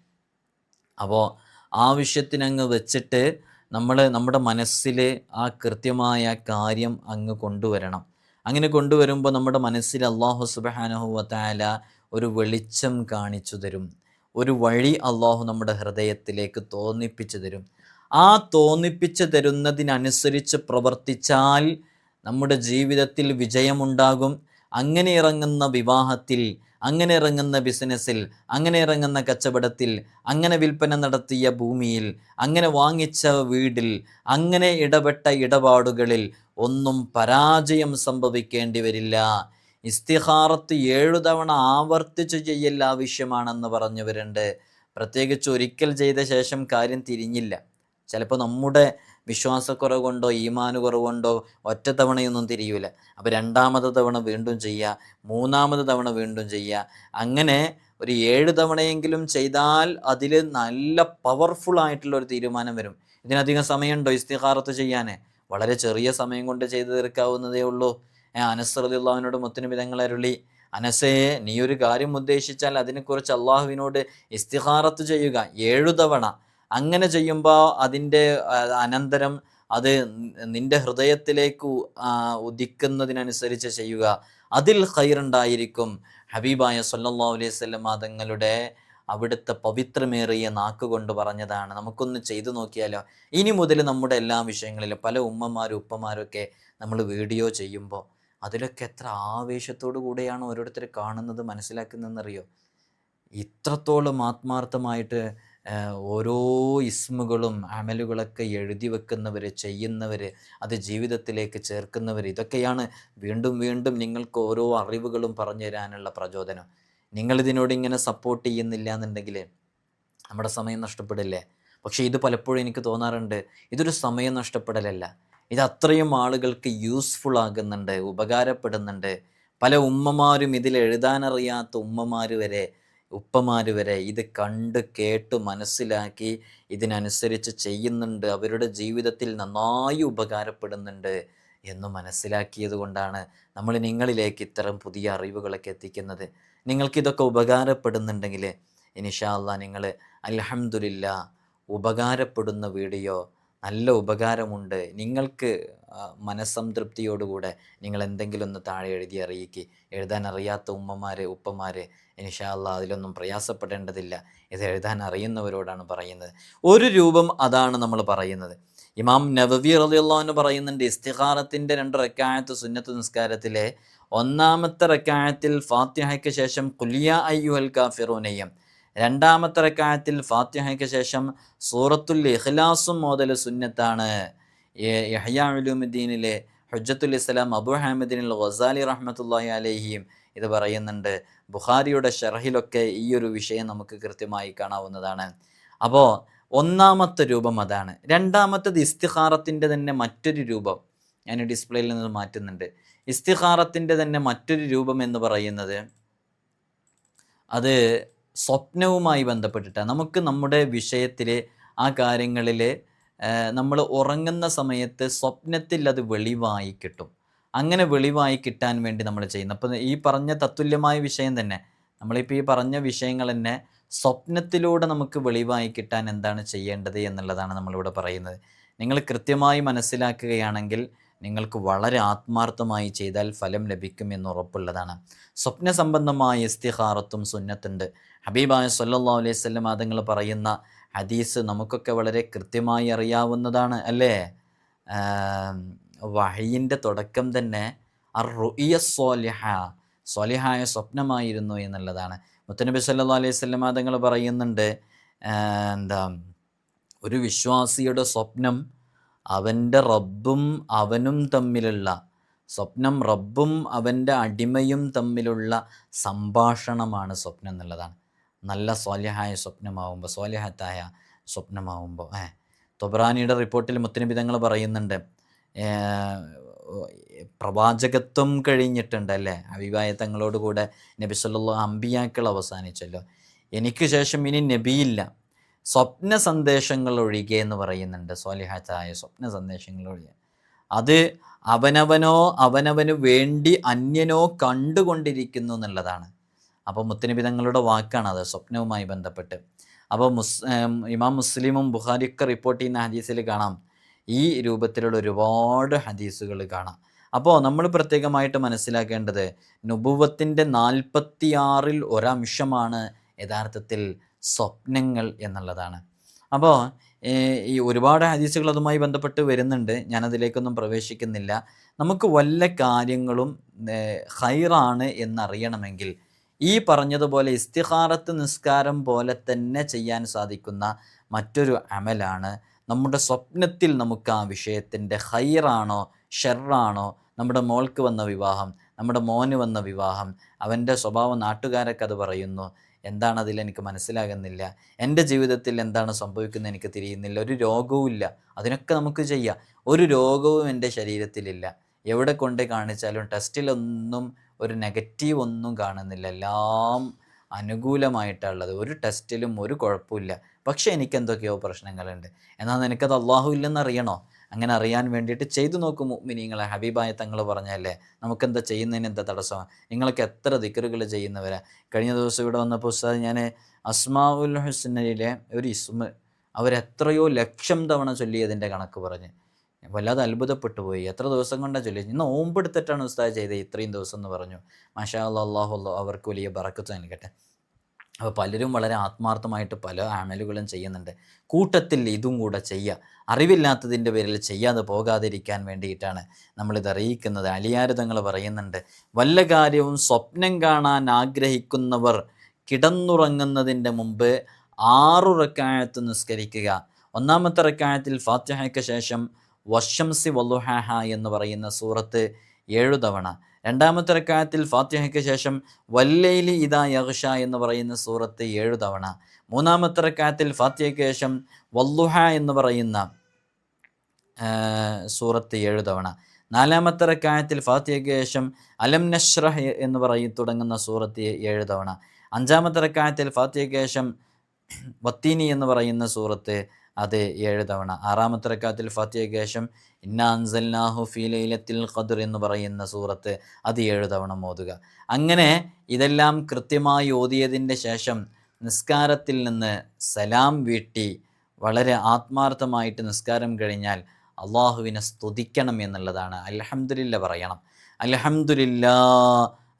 അപ്പോൾ ആവശ്യത്തിനങ്ങ് വെച്ചിട്ട് നമ്മൾ നമ്മുടെ മനസ്സിൽ ആ കൃത്യമായ കാര്യം അങ്ങ് കൊണ്ടുവരണം. അങ്ങനെ കൊണ്ടുവരുമ്പോൾ നമ്മുടെ മനസ്സിൽ അള്ളാഹു സുബാനഹുവത്തായ ഒരു വെളിച്ചം കാണിച്ചു തരും. ഒരു വഴി അള്ളാഹു നമ്മുടെ ഹൃദയത്തിലേക്ക് തോന്നിപ്പിച്ചു തരും. ആ തോന്നിപ്പിച്ചു തരുന്നതിനനുസരിച്ച് പ്രവർത്തിച്ചാൽ നമ്മുടെ ജീവിതത്തിൽ വിജയമുണ്ടാകും. അങ്ങനെ ഇറങ്ങുന്ന വിവാഹത്തിൽ അങ്ങനെ ഇറങ്ങുന്ന ബിസിനസ്സിൽ അങ്ങനെ ഇറങ്ങുന്ന കച്ചവടത്തിൽ അങ്ങനെ വിൽപ്പന നടത്തിയ ഭൂമിയിൽ അങ്ങനെ വാങ്ങിച്ച വീടിൽ അങ്ങനെ ഇടപെട്ട ഇടപാടുകളിൽ ഒന്നും പരാജയം സംഭവിക്കേണ്ടി വരില്ല. ഇസ്തിഹാറത്ത് ഏഴു തവണ ആവർത്തിച്ചു ചെയ്യൽ ആവശ്യമാണെന്ന് പറഞ്ഞവരുണ്ട്. പ്രത്യേകിച്ച് ഒരിക്കൽ ചെയ്ത ശേഷം കാര്യം തിരിഞ്ഞില്ല. ചിലപ്പോൾ നമ്മുടെ വിശ്വാസക്കുറവ് കൊണ്ടോ ഈമാന് കുറവുകൊണ്ടോ ഒറ്റ തവണയൊന്നും തിരിയൂല. അപ്പോൾ രണ്ടാമത്തെ തവണ വീണ്ടും ചെയ്യുക മൂന്നാമത് തവണ വീണ്ടും ചെയ്യുക. അങ്ങനെ ഒരു ഏഴ് തവണയെങ്കിലും ചെയ്താൽ അതിൽ നല്ല പവർഫുൾ ആയിട്ടുള്ള ഒരു തീരുമാനം വരും. ഇതിനധികം സമയമുണ്ടോ ഇസ്തിഹാറത്ത് ചെയ്യാൻ വളരെ ചെറിയ സമയം കൊണ്ട് ചെയ്തു തീർക്കാവുന്നതേ ഉള്ളൂ. അനസ്രദിള്ളാവിനോട് വിധങ്ങൾ അരുളി അനസയെ നീ ഒരു കാര്യം ഉദ്ദേശിച്ചാൽ അതിനെക്കുറിച്ച് അള്ളാഹുവിനോട് ഇസ്തിഹാറത്ത് ചെയ്യുക. ഏഴു തവണ അങ്ങനെ ചെയ്യുമ്പോൾ അതിന്റെ അനന്തരം അത് നിന്റെ ഹൃദയത്തിലേക്ക് ഉദിക്കുന്നതിനനുസരിച്ച് ചെയ്യുക. അതിൽ ഖൈറുണ്ടായിരിക്കും. ഹബീബായ സല്ലാ അലൈഹി സ്വല്ലം തങ്ങളുടെ അവിടുത്തെ പവിത്രമേറിയ നാക്കുകൊണ്ട് പറഞ്ഞതാണ്. നമുക്കൊന്ന് ചെയ്തു നോക്കിയാലോ? ഇനി മുതൽ നമ്മുടെ എല്ലാ വിഷയങ്ങളിലും പല ഉമ്മമാരും ഉപ്പമാരൊക്കെ നമ്മൾ വീഡിയോ ചെയ്യുമ്പോൾ അതിലൊക്കെ എത്ര ആവേശത്തോടു കൂടെയാണ് ഓരോരുത്തർ കാണുന്നത് മനസ്സിലാക്കുന്നതെന്നറിയോ? ഇത്രത്തോളം ആത്മാർത്ഥമായിട്ട് ഓരോ ഇസ്മുകളും അമലുകളൊക്കെ എഴുതി വെക്കുന്നവർ ചെയ്യുന്നവർ അത് ജീവിതത്തിലേക്ക് ചേർക്കുന്നവർ ഇതൊക്കെയാണ് വീണ്ടും വീണ്ടും നിങ്ങൾക്ക് ഓരോ അറിവുകളും പറഞ്ഞു തരാനുള്ള പ്രചോദനം. നിങ്ങളിതിനോട് ഇങ്ങനെ സപ്പോർട്ട് ചെയ്യുന്നില്ല എന്നുണ്ടെങ്കിൽ നമ്മുടെ സമയം നഷ്ടപ്പെടില്ലേ? പക്ഷേ ഇത് പലപ്പോഴും എനിക്ക് തോന്നാറുണ്ട് ഇതൊരു സമയം നഷ്ടപ്പെടലല്ല. ഇത് അത്രയും ആളുകൾക്ക് യൂസ്ഫുൾ ആകുന്നുണ്ട് ഉപകാരപ്പെടുന്നുണ്ട്. പല ഉമ്മമാരും ഇതിൽ എഴുതാനറിയാത്ത ഉമ്മമാർ വരെ ഉപ്പമാർ വരെ ഇത് കണ്ട് കേട്ട് മനസ്സിലാക്കി ഇതിനനുസരിച്ച് ചെയ്യുന്നുണ്ട്. അവരുടെ ജീവിതത്തിൽ നന്നായി ഉപകാരപ്പെടുന്നുണ്ട് എന്ന് മനസ്സിലാക്കിയത് കൊണ്ടാണ് നമ്മൾ നിങ്ങളിലേക്ക് ഇത്തരം പുതിയ അറിവുകളൊക്കെ എത്തിക്കുന്നത്. നിങ്ങൾക്കിതൊക്കെ ഉപകാരപ്പെടുന്നുണ്ടെങ്കിൽ ഇനിഷാല്ല നിങ്ങൾ അലഹമുല്ല ഉപകാരപ്പെടുന്ന വീഡിയോ നല്ല ഉപകാരമുണ്ട്. നിങ്ങൾക്ക് മനസ്സംതൃപ്തിയോടുകൂടെ നിങ്ങൾ എന്തെങ്കിലും ഒന്ന് താഴെ എഴുതി അറിയിക്കുക എഴുതാൻ അറിയാത്ത ഉമ്മമാർ ഉപ്പമാർ ഇൻഷാല്ല അതിലൊന്നും പ്രയാസപ്പെടേണ്ടതില്ല. ഇത് എഴുതാൻ അറിയുന്നവരോടാണ് പറയുന്നത്. ഒരു രൂപം അതാണ് നമ്മൾ പറയുന്നത്. ഇമാം നവവി എന്ന് പറയുന്നുണ്ട് ഇസ്തിഹാറത്തിന്റെ രണ്ട് റക്കായത്ത് സുന്നത്ത് നിസ്കാരത്തിലെ ഒന്നാമത്തെ റക്കായത്തിൽ ഫാത്തിഹയ്ക്ക് ശേഷം കുലിയ അയ്യുഹൽ കാഫിറൂനയ്യം. രണ്ടാമത്തെ റക്കായത്തിൽ ഫാത്തിഹയ്ക്ക് ശേഷം സൂറത്തുൽ ഇഖ്ലാസും മോദൽ സുന്നത്താണ്. യഹ്യാലുദ്ദീനിലെ ഹുജ്ജത്തുൽ ഇസ്ലാം അബു ഹാമിദിൻ ഗസാലി റഹ്മത്തുല്ലാഹി അലഹിയും ഇത് പറയുന്നുണ്ട്. ബുഖാരിയുടെ ഷെറഹിലൊക്കെ ഈ ഒരു വിഷയം നമുക്ക് കൃത്യമായി കാണാവുന്നതാണ്. അപ്പോൾ ഒന്നാമത്തെ രൂപം അതാണ്. രണ്ടാമത്തത് ഇസ്തിഹാറത്തിന്റെ തന്നെ മറ്റൊരു രൂപം. ഞാൻ ഡിസ്പ്ലേയിൽ നിന്ന് മാറ്റുന്നുണ്ട്. ഇസ്തിഹാറത്തിന്റെ തന്നെ മറ്റൊരു രൂപം എന്ന് പറയുന്നത് അത് സ്വപ്നവുമായി ബന്ധപ്പെട്ടിട്ടാണ്. നമുക്ക് നമ്മുടെ വിഷയത്തിൽ ആ കാര്യങ്ങളിൽ നമ്മൾ ഉറങ്ങുന്ന സമയത്ത് സ്വപ്നത്തിൽ അത് വെളിവായി കിട്ടും. അങ്ങനെ വെളിവായി കിട്ടാൻ വേണ്ടി നമ്മൾ ചെയ്യുന്നത് അപ്പോൾ ഈ പറഞ്ഞ തത്തുല്യമായ വിഷയം തന്നെ നമ്മളിപ്പോൾ ഈ പറഞ്ഞ വിഷയങ്ങൾ തന്നെ സ്വപ്നത്തിലൂടെ നമുക്ക് വെളിവായി കിട്ടാൻ എന്താണ് ചെയ്യേണ്ടത് എന്നുള്ളതാണ് നമ്മളിവിടെ പറയുന്നത്. നിങ്ങൾ കൃത്യമായി മനസ്സിലാക്കുകയാണെങ്കിൽ നിങ്ങൾക്ക് വളരെ ആത്മാർത്ഥമായി ചെയ്താൽ ഫലം ലഭിക്കും എന്ന് ഉറപ്പുള്ളതാണ്. സ്വപ്ന സംബന്ധമായ ഇസ്തിഹാറത്തും സുന്നത്തുണ്ട്. ഹബീബായ സല്ലാ അലൈഹി സ്വല്ലം അതുങ്ങൾ പറയുന്ന ഹദീസ് നമുക്കൊക്കെ വളരെ കൃത്യമായി അറിയാവുന്നതാണ് അല്ലേ? വഹയിന്റെ തുടക്കം തന്നെ അർ റുഇയ സ്വപ്നമായിരുന്നു എന്നുള്ളതാണ്. മുത്തനബി സല്ലാ അലൈഹി സ്വല്ലം തങ്ങൾ പറയുന്നുണ്ട് എന്താ ഒരു വിശ്വാസിയുടെ സ്വപ്നം അവന്റെ റബ്ബും അവനും തമ്മിലുള്ള സ്വപ്നം റബ്ബും അവന്റെ അടിമയും തമ്മിലുള്ള സംഭാഷണമാണ് സ്വപ്നം എന്നുള്ളതാണ്. നല്ല സ്വാലിഹായ സ്വപ്നമാവുമ്പോൾ സ്വാലിഹത്തായ സ്വപ്നമാവുമ്പോൾ ഏ. തൊബ്രാനിയുടെ റിപ്പോർട്ടിൽ മുത്തനബി തങ്ങൾ പറയുന്നുണ്ട് പ്രവാചകത്വം കഴിഞ്ഞിട്ടുണ്ട് അല്ലേ അഭിപ്രായ തങ്ങളോട് കൂടെ നബി സല്ലാ അമ്പിയാക്കൾ അവസാനിച്ചല്ലോ. എനിക്ക് ശേഷം ഇനി നബിയില്ല. സ്വപ്ന സന്ദേശങ്ങൾ ഒഴികെ എന്ന് പറയുന്നുണ്ട് സ്വാലിഹാത്തായ സ്വപ്ന സന്ദേശങ്ങൾ ഒഴികെ. അത് അവനവനോ അവനവന് വേണ്ടി അന്യനോ കണ്ടുകൊണ്ടിരിക്കുന്നു എന്നുള്ളതാണ്. അപ്പോൾ മുത്തനബിതങ്ങളുടെ വാക്കാണ് അത് സ്വപ്നവുമായി ബന്ധപ്പെട്ട്. അപ്പോൾ മുസ് ഇമാം മുസ്ലിമും ബുഖാരിയൊക്കെ റിപ്പോർട്ട് ചെയ്യുന്ന ഹദീസിൽ കാണാം. ഈ രൂപത്തിലുള്ള ഒരുപാട് ഹദീസുകൾ കാണാം. അപ്പോൾ നമ്മൾ പ്രത്യേകമായിട്ട് മനസ്സിലാക്കേണ്ടത് നുപുവത്തിന്റെ നാൽപ്പത്തിയാറിൽ ഒരംശമാണ് യഥാർത്ഥത്തിൽ സ്വപ്നങ്ങൾ എന്നുള്ളതാണ്. അപ്പോൾ ഈ ഒരുപാട് ഹദീസുകൾ അതുമായി ബന്ധപ്പെട്ട് വരുന്നുണ്ട്. ഞാനതിലേക്കൊന്നും പ്രവേശിക്കുന്നില്ല. നമുക്ക് വല്ല കാര്യങ്ങളും ഹൈറാണ് എന്നറിയണമെങ്കിൽ ഈ പറഞ്ഞതുപോലെ ഇസ്തിഹാറത്ത് നിസ്കാരം പോലെ തന്നെ ചെയ്യാൻ സാധിക്കുന്ന മറ്റൊരു അമലാണ് നമ്മുടെ സ്വപ്നത്തിൽ നമുക്ക് ആ വിഷയത്തിന്റെ ഹൈറാണോ ഷെറാണോ നമ്മുടെ മോൾക്ക് വന്ന വിവാഹം നമ്മുടെ മോന് വന്ന വിവാഹം അവന്റെ സ്വഭാവം നാട്ടുകാരൊക്കെ അത് പറയുന്നു. എന്താണ് അതിൽ എനിക്ക് മനസ്സിലാകുന്നില്ല. എന്റെ ജീവിതത്തിൽ എന്താണ് സംഭവിക്കുന്നത് എനിക്ക് തിരിയുന്നില്ല. ഒരു രോഗവും ഇല്ല. അതിനൊക്കെ നമുക്ക് ചെയ്യാം. ഒരു രോഗവും എന്റെ ശരീരത്തിലില്ല. എവിടെ കൊണ്ട് കാണിച്ചാലും ടെസ്റ്റിലൊന്നും ഒരു നെഗറ്റീവ് ഒന്നും കാണുന്നില്ല. എല്ലാം അനുകൂലമായിട്ടുള്ളത് ഒരു ടെസ്റ്റിലും ഒരു കുഴപ്പമില്ല പക്ഷേ എനിക്ക് എന്തൊക്കെയോ പ്രശ്നങ്ങളുണ്ട്. എന്നാൽ നിനക്കത് അള്ളാഹു ഇല്ലെന്ന് അറിയണോ അങ്ങനെ അറിയാൻ വേണ്ടിയിട്ട് ചെയ്തു നോക്കും നിങ്ങളെ ഹബീബായ തങ്ങൾ പറഞ്ഞല്ലേ നമുക്കെന്താ ചെയ്യുന്നതിന് എന്താ തടസ്സമാണ് നിങ്ങൾക്ക് എത്ര ദിക്കറുകൾ ചെയ്യുന്നവരാ? കഴിഞ്ഞ ദിവസം ഇവിടെ വന്നപ്പോൾ സാർ ഞാൻ അസ്മാഉൽ ഹുസ്നയിലെ ഒരു ഇസ്മ അവരെത്രയോ ലക്ഷം തവണ ചൊല്ലിയതിന്റെ കണക്ക് പറഞ്ഞ്. വല്ലാതെ അത്ഭുതപ്പെട്ടു പോയി. എത്ര ദിവസം കൊണ്ടാണ് ചൊല്ലി ഇന്ന് ഓമ്പെടുത്തിട്ടാണ് ഉസ്താദ് ചെയ്തത്. ഇത്രയും ദിവസം എന്ന് പറഞ്ഞു. മാഷാ അള്ളാഹു അവർക്ക് വലിയ ബറക്കത്ത് നൽകട്ടെ. അപ്പോൾ പലരും വളരെ ആത്മാർത്ഥമായിട്ട് പല ആമലുകളും ചെയ്യുന്നുണ്ട്. കൂട്ടത്തിൽ ഇതും കൂടെ ചെയ്യുക. അറിവില്ലാത്തതിന്റെ പേരിൽ ചെയ്യാതെ പോകാതിരിക്കാൻ വേണ്ടിയിട്ടാണ് നമ്മളിത് അറിയിക്കുന്നത്. അലിയാരുതങ്ങൾ പറയുന്നുണ്ട് വല്ല കാര്യവും സ്വപ്നം കാണാൻ ആഗ്രഹിക്കുന്നവർ കിടന്നുറങ്ങുന്നതിന്റെ മുമ്പ് ആറു റക്കായത്ത് നിസ്കരിക്കുക. ഒന്നാമത്തെ റക്കായത്തിൽ ഫാത്തിഹയ്ക്ക് ശേഷം വശംസി വല്ലുഹാഹ എന്ന് പറയുന്ന സൂറത്ത് ഏഴു തവണ. രണ്ടാമത്തെ റക്കായത്തിൽ ഫാത്തിഹയ്ക്ക് ശേഷം വല്ലയിലി ഇതാ യഹ്ഷ എന്ന് പറയുന്ന സൂറത്ത് ഏഴു തവണ. മൂന്നാമത്തെ റക്കായത്തിൽ ഫാത്തിഹയ്ക്ക് ശേഷം വല്ലുഹ എന്ന് പറയുന്ന സൂറത്ത് ഏഴു തവണ. നാലാമത്തെ റക്കായത്തിൽ ഫാത്തിഹയ്ക്ക് ശേഷം അലം നഷ്റഹ് എന്ന് പറയും തുടങ്ങുന്ന സൂറത്ത് ഏഴു തവണ. അഞ്ചാമത്തെ റക്കായത്തിൽ ഫാത്തിഹയ്ക്ക് ശേഷം വത്തീനി എന്ന് പറയുന്ന സൂറത്ത് അത് ഏഴ് തവണ. ആറാമത്തെ റക്കാത്തിൽ ഫാത്തിഹയ്ക്ക് ശേഷം ഇന്നാൻസല്ലാഹു ഫി ലൈലത്തിൽ ഖദർ എന്ന് പറയുന്ന സൂറത്ത് അത് ഏഴ് തവണ ഓതുക. അങ്ങനെ ഇതെല്ലാം കൃത്യമായി ഓതിയതിന്റെ ശേഷം നിസ്കാരത്തിൽ നിന്ന് സലാം വീട്ടി വളരെ ആത്മാർത്ഥമായിട്ട് നിസ്കാരം കഴിഞ്ഞാൽ അള്ളാഹുവിനെ സ്തുതിക്കണം എന്നുള്ളതാണ്. അലഹമുല്ല പറയണം. അലഹമുല്ലാ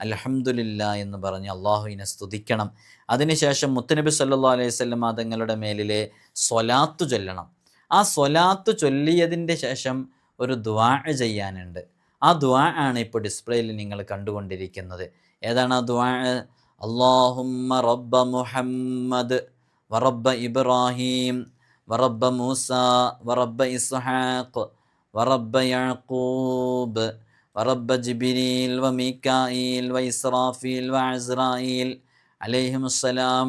അലഹമുല്ല എന്ന് പറഞ്ഞ് അള്ളാഹുവിനെ സ്തുതിക്കണം. അതിനുശേഷം മുത്തനബി സല്ലാ അലൈഹി സ്വല്ലം തങ്ങളുടെ മേലിലെ സ്വലാത്തു ചൊല്ലണം. ആ സ്വലാത്തു ചൊല്ലിയതിന്റെ ശേഷം ഒരു ദ്വാ ചെയ്യാനുണ്ട്. ആ ദ്വാ ആണ് ഇപ്പോൾ ഡിസ്പ്ലേയിൽ നിങ്ങൾ കണ്ടുകൊണ്ടിരിക്കുന്നത്. ഏതാണ് ആ ദ്വാ അള്ളാഹുമ്മ റബ്ബ മുഹമ്മദ് വറബ്ബ ഇബ്രാഹിം വറബ്ബ മൂസ വറബ്ബ ഇസ്ഹാഖ് വറബ്ബ യഅഖൂബ് ورب جبريل وميكائيل وإسرافيل وعزرائيل عليهم السلام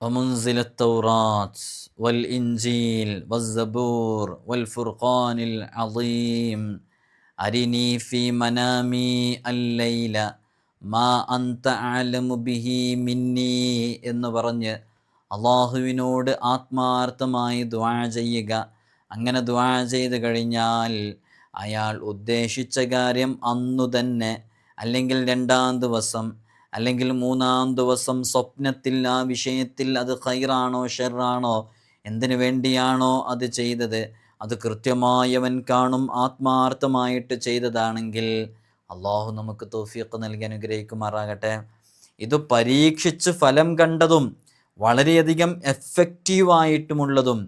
ومنزل التوراة والإنجيل والزبور والفرقان العظيم أرني في منامي الليل മാ അന്ത ആലമു ബിഹി മിന്നി എന്ന് പറഞ്ഞ് അള്ളാഹുവിനോട് ആത്മാർത്ഥമായി ദ്വാ ചെയ്യുക അങ്ങനെ ദ്വാ ചെയ്ത് കഴിഞ്ഞാൽ അയാൾ ഉദ്ദേശിച്ച കാര്യം അന്നു തന്നെ അല്ലെങ്കിൽ രണ്ടാം ദിവസം അല്ലെങ്കിൽ മൂന്നാം ദിവസം സ്വപ്നത്തിൽ ആ വിഷയത്തിൽ അത് ഖൈറാണോ ഷെറാണോ എന്തിനു വേണ്ടിയാണോ അത് ചെയ്തത് അത് കൃത്യമായവൻ കാണും ആത്മാർത്ഥമായിട്ട് ചെയ്തതാണെങ്കിൽ അള്ളാഹു നമുക്ക് തോഫിയൊക്കെ നൽകി അനുഗ്രഹിക്കുമാറാകട്ടെ. ഇത് പരീക്ഷിച്ച് ഫലം കണ്ടതും വളരെയധികം എഫക്റ്റീവായിട്ടുമുള്ളതും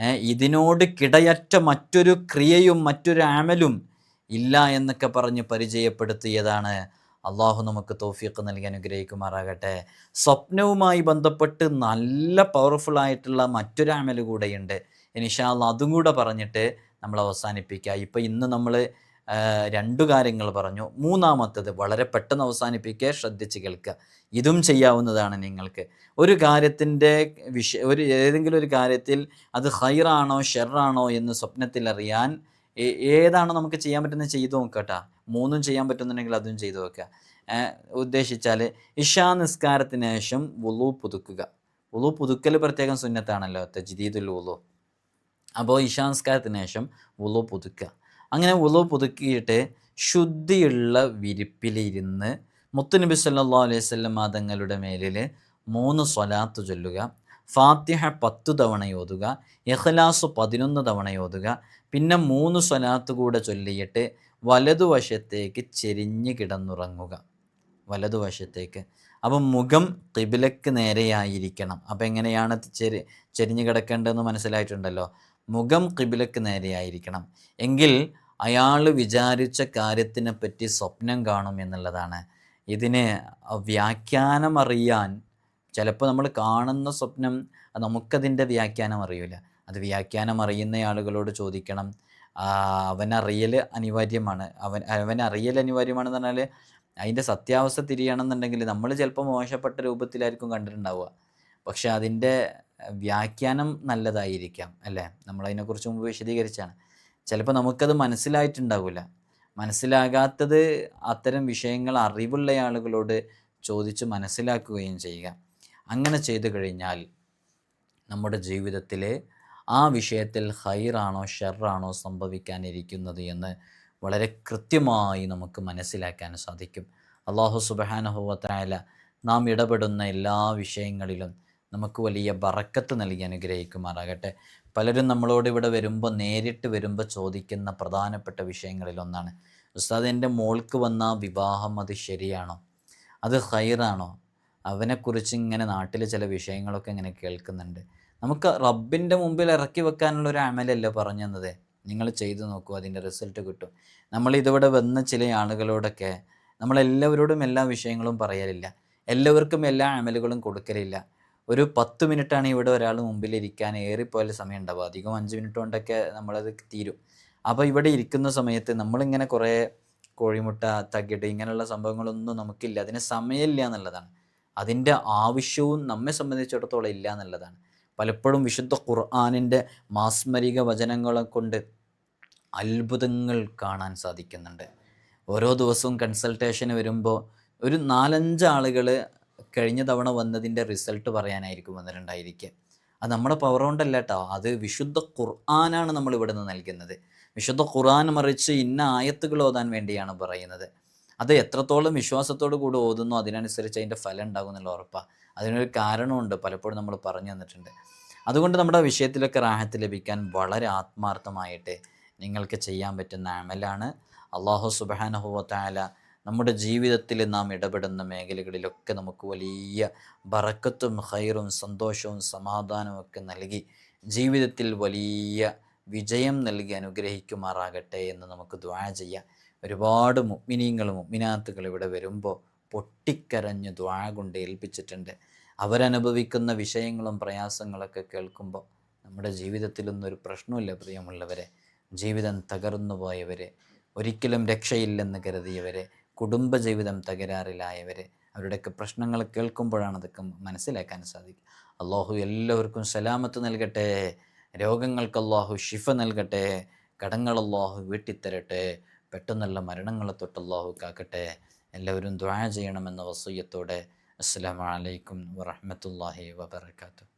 ഇതിനോട് കിടയറ്റ മറ്റൊരു ക്രിയയും മറ്റൊരു ആമലും ഇല്ല എന്നൊക്കെ പറഞ്ഞ് പരിചയപ്പെടുത്തിയതാണ്. അള്ളാഹു നമുക്ക് തോഫിയൊക്കെ നൽകി അനുഗ്രഹിക്കുമാറാകട്ടെ. സ്വപ്നവുമായി ബന്ധപ്പെട്ട് നല്ല പവർഫുൾ ആയിട്ടുള്ള മറ്റൊരു ആമൽ കൂടെയുണ്ട്. ഇനിഷാ അതും കൂടെ പറഞ്ഞിട്ട് നമ്മൾ അവസാനിപ്പിക്കുക ഇപ്പോൾ ഇന്ന് നമ്മൾ രണ്ടു കാര്യങ്ങൾ പറഞ്ഞു. മൂന്നാമത്തത് വളരെ പെട്ടെന്ന് അവസാനിപ്പിക്കുക ശ്രദ്ധിച്ച് കേൾക്കുക. ഇതും ചെയ്യാവുന്നതാണ് നിങ്ങൾക്ക്. ഒരു കാര്യത്തിന്റെ വിഷ ഒരു ഏതെങ്കിലും ഒരു കാര്യത്തിൽ അത് ഹൈറാണോ ഷെറാണോ എന്ന് സ്വപ്നത്തിൽ അറിയാൻ ഏതാണ് നമുക്ക് ചെയ്യാൻ പറ്റുന്നത് ചെയ്തു നോക്കട്ടാ മൂന്നും ചെയ്യാൻ പറ്റുന്നുണ്ടെങ്കിൽ അതും ചെയ്തു നോക്കുക ഉദ്ദേശിച്ചാൽ ഇഷാ നിസ്കാരത്തിന് ശേഷം വുളു പുതുക്കുക. വുളു പുതുക്കൽ പ്രത്യേകം സുന്നത്താണല്ലോ തജ്ദീദുൽ വുളു. അപ്പോൾ ഇഷാ നിസ്കാരത്തിന് ശേഷം വുളു പുതുക്കുക. അങ്ങനെ ഉളവ് പുതുക്കിയിട്ട് ശുദ്ധിയുള്ള വിരിപ്പിലിരുന്ന് മുത്തുനബി സല്ലാ അലൈഹി സ്വല്ലം തങ്ങളുടെ മേലിൽ മൂന്ന് സ്വലാത്ത് ചൊല്ലുക. ഫാത്തിഹ പത്തു തവണ ഓതുക. ഇഖ്ലാസ് പതിനൊന്ന് തവണ ഓതുക. പിന്നെ മൂന്ന് സ്വലാത്ത് കൂടെ ചൊല്ലിയിട്ട് വലതുവശത്തേക്ക് ചെരിഞ്ഞ് കിടന്നുറങ്ങുക. വലതുവശത്തേക്ക് അപ്പം മുഖം തിബിലക്ക് നേരെയായിരിക്കണം. അപ്പം എങ്ങനെയാണ് ചെരി ചെരിഞ്ഞ് കിടക്കേണ്ടതെന്ന് മനസ്സിലായിട്ടുണ്ടല്ലോ? മുഖം കിബിലക്ക് നേരെയായിരിക്കണം. എങ്കിൽ അയാൾ വിചാരിച്ച കാര്യത്തിനെ പറ്റി സ്വപ്നം കാണും എന്നുള്ളതാണ്. ഇതിന് വ്യാഖ്യാനം അറിയാൻ ചിലപ്പോൾ നമ്മൾ കാണുന്ന സ്വപ്നം നമുക്കതിന്റെ വ്യാഖ്യാനം അറിയില്ല അത് വ്യാഖ്യാനം അറിയുന്ന ആളുകളോട് ചോദിക്കണം. അവനറിയൽ അനിവാര്യമാണ്. അവൻ അവനറിയൽ അനിവാര്യമാണെന്ന് പറഞ്ഞാൽ അതിന്റെ സത്യാവസ്ഥ തിരിയണമെന്നുണ്ടെങ്കിൽ നമ്മൾ ചിലപ്പോൾ മോശപ്പെട്ട രൂപത്തിലായിരിക്കും കണ്ടിട്ടുണ്ടാവുക. പക്ഷെ അതിന്റെ വ്യാഖ്യാനം നല്ലതായിരിക്കാം അല്ലേ? നമ്മളതിനെക്കുറിച്ച് മുമ്പ് വിശദീകരിച്ചാണ് ചിലപ്പോൾ നമുക്കത് മനസ്സിലായിട്ടുണ്ടാവില്ല മനസ്സിലാകാത്തത് അത്തരം വിഷയങ്ങൾ അറിവുള്ള ആളുകളോട് ചോദിച്ച് മനസ്സിലാക്കുകയും ചെയ്യുക. അങ്ങനെ ചെയ്തു കഴിഞ്ഞാൽ നമ്മുടെ ജീവിതത്തിൽ ആ വിഷയത്തിൽ ഹൈറാണോ ഷെറാണോ സംഭവിക്കാനിരിക്കുന്നത് എന്ന് വളരെ കൃത്യമായി നമുക്ക് മനസ്സിലാക്കാൻ സാധിക്കും. അള്ളാഹു സുബഹാനഹുവത്തായ നാം ഇടപെടുന്ന എല്ലാ വിഷയങ്ങളിലും നമുക്ക് വലിയ ബറക്കത്ത് നൽകി അനുഗ്രഹിക്കുമാറാകട്ടെ. പലരും നമ്മളോട് ഇവിടെ വരുമ്പോൾ നേരിട്ട് വരുമ്പോൾ ചോദിക്കുന്ന പ്രധാനപ്പെട്ട വിഷയങ്ങളിലൊന്നാണ് ഉസ്താദ് എന്റെ മോൾക്ക് വന്ന വിവാഹം അത് ശരിയാണോ? അത് ഹൈറാണോ? അവനെക്കുറിച്ച് ഇങ്ങനെ നാട്ടിൽ ചില വിഷയങ്ങളൊക്കെ ഇങ്ങനെ കേൾക്കുന്നുണ്ട്. നമുക്ക് റബ്ബിന്റെ മുമ്പിൽ ഇറക്കി വെക്കാനുള്ള ഒരു അമലല്ല പറഞ്ഞു തന്നത് നിങ്ങൾ ചെയ്തു നോക്കൂ അതിന്റെ റിസൾട്ട് കിട്ടും. നമ്മൾ ഇതിവിടെ വന്ന ചില ആളുകളോടൊക്കെ നമ്മളെല്ലാവരോടും എല്ലാ വിഷയങ്ങളും പറയലില്ല. എല്ലാവർക്കും എല്ലാ അമലുകളും കൊടുക്കലില്ല. ഒരു പത്ത് മിനിറ്റാണ് ഇവിടെ ഒരാൾ മുമ്പിലിരിക്കാൻ ഏറിപ്പോയാൽ സമയം ഉണ്ടാവുക അധികം അഞ്ച് മിനിറ്റ് കൊണ്ടൊക്കെ നമ്മളത് തീരും. അപ്പോൾ ഇവിടെ ഇരിക്കുന്ന സമയത്ത് നമ്മളിങ്ങനെ കുറേ കോഴിമുട്ട തകിട് ഇങ്ങനെയുള്ള സംഭവങ്ങളൊന്നും നമുക്കില്ല. അതിന് സമയമില്ല എന്നുള്ളതാണ്. അതിന്റെ ആവശ്യവും നമ്മെ സംബന്ധിച്ചിടത്തോളം ഇല്ല എന്നുള്ളതാണ്. പലപ്പോഴും വിശുദ്ധ ഖുർആാനിന്റെ മാസ്മരിക വചനങ്ങളെ കൊണ്ട് അത്ഭുതങ്ങൾ കാണാൻ സാധിക്കുന്നുണ്ട്. ഓരോ ദിവസവും കൺസൾട്ടേഷന് വരുമ്പോൾ ഒരു നാലഞ്ച് ആളുകൾ കഴിഞ്ഞ തവണ വന്നതിന്റെ റിസൾട്ട് പറയാനായിരിക്കും വന്നിട്ടുണ്ടായിരിക്കുക. അത് നമ്മുടെ പവർ കൊണ്ടല്ല കേട്ടോ അത് വിശുദ്ധ ഖുർആനാണ് നമ്മൾ ഇവിടെ നിന്ന് നൽകുന്നത്. വിശുദ്ധ ഖുർആൻ മറിച്ച് ഇന്ന ആയത്തുകൾ ഓതാൻ വേണ്ടിയാണ് പറയുന്നത്. അത് എത്രത്തോളം വിശ്വാസത്തോടു കൂടി ഓതുന്നു അതിനനുസരിച്ച് അതിന്റെ ഫലം ഉണ്ടാകും എന്നുള്ള ഉറപ്പാണ് അതിനൊരു കാരണമുണ്ട്. പലപ്പോഴും നമ്മൾ പറഞ്ഞു തന്നിട്ടുണ്ട്. അതുകൊണ്ട് നമ്മുടെ വിഷയത്തിലൊക്കെ റാഹത്ത് ലഭിക്കാൻ വളരെ ആത്മാർത്ഥമായിട്ട് നിങ്ങൾക്ക് ചെയ്യാൻ പറ്റുന്ന അമലാണ്. അള്ളാഹു സുബാനഹുവത്തായ നമ്മുടെ ജീവിതത്തിൽ നാം ഇടപെടുന്ന മേഖലകളിലൊക്കെ നമുക്ക് വലിയ ബറക്കത്തും ഹൈറും സന്തോഷവും സമാധാനവും ഒക്കെ നൽകി ജീവിതത്തിൽ വലിയ വിജയം നൽകി അനുഗ്രഹിക്കുമാറാകട്ടെ എന്ന് നമുക്ക് ദ്വാ ചെയ്യാം. ഒരുപാട് മുഗ്മിനീങ്ങളും മുഗ്മിനാത്തുകൾ ഇവിടെ വരുമ്പോൾ പൊട്ടിക്കരഞ്ഞ് ദ്വാ കൊണ്ട് ഏൽപ്പിച്ചിട്ടുണ്ട്. അവരനുഭവിക്കുന്ന വിഷയങ്ങളും പ്രയാസങ്ങളൊക്കെ കേൾക്കുമ്പോൾ നമ്മുടെ ജീവിതത്തിലൊന്നും ഒരു പ്രശ്നമില്ല പ്രിയമുള്ളവരെ. ജീവിതം തകർന്നു പോയവരെ ഒരിക്കലും രക്ഷയില്ലെന്ന് കരുതിയവരെ. കുടുംബജീവിതം തകരാറിലായവർ അവരുടെയൊക്കെ പ്രശ്നങ്ങൾ കേൾക്കുമ്പോഴാണ് അതൊക്കെ മനസ്സിലാക്കാൻ സാധിക്കുക. അള്ളാഹു എല്ലാവർക്കും സലാമത്ത് നൽകട്ടെ. രോഗങ്ങൾക്ക് അള്ളാഹു ഷിഫ നൽകട്ടെ. കടങ്ങൾ അള്ളാഹു വീട്ടിത്തരട്ടെ. പെട്ടെന്നുള്ള മരണങ്ങളെ തൊട്ട് അള്ളാഹു കാക്കട്ടെ. എല്ലാവരും ദ്വാ ചെയ്യണമെന്ന വസൂയത്തോടെ. അസ്സാം വലൈക്കും വറഹ്മത്തുള്ളാഹി വബറകാതുഹു.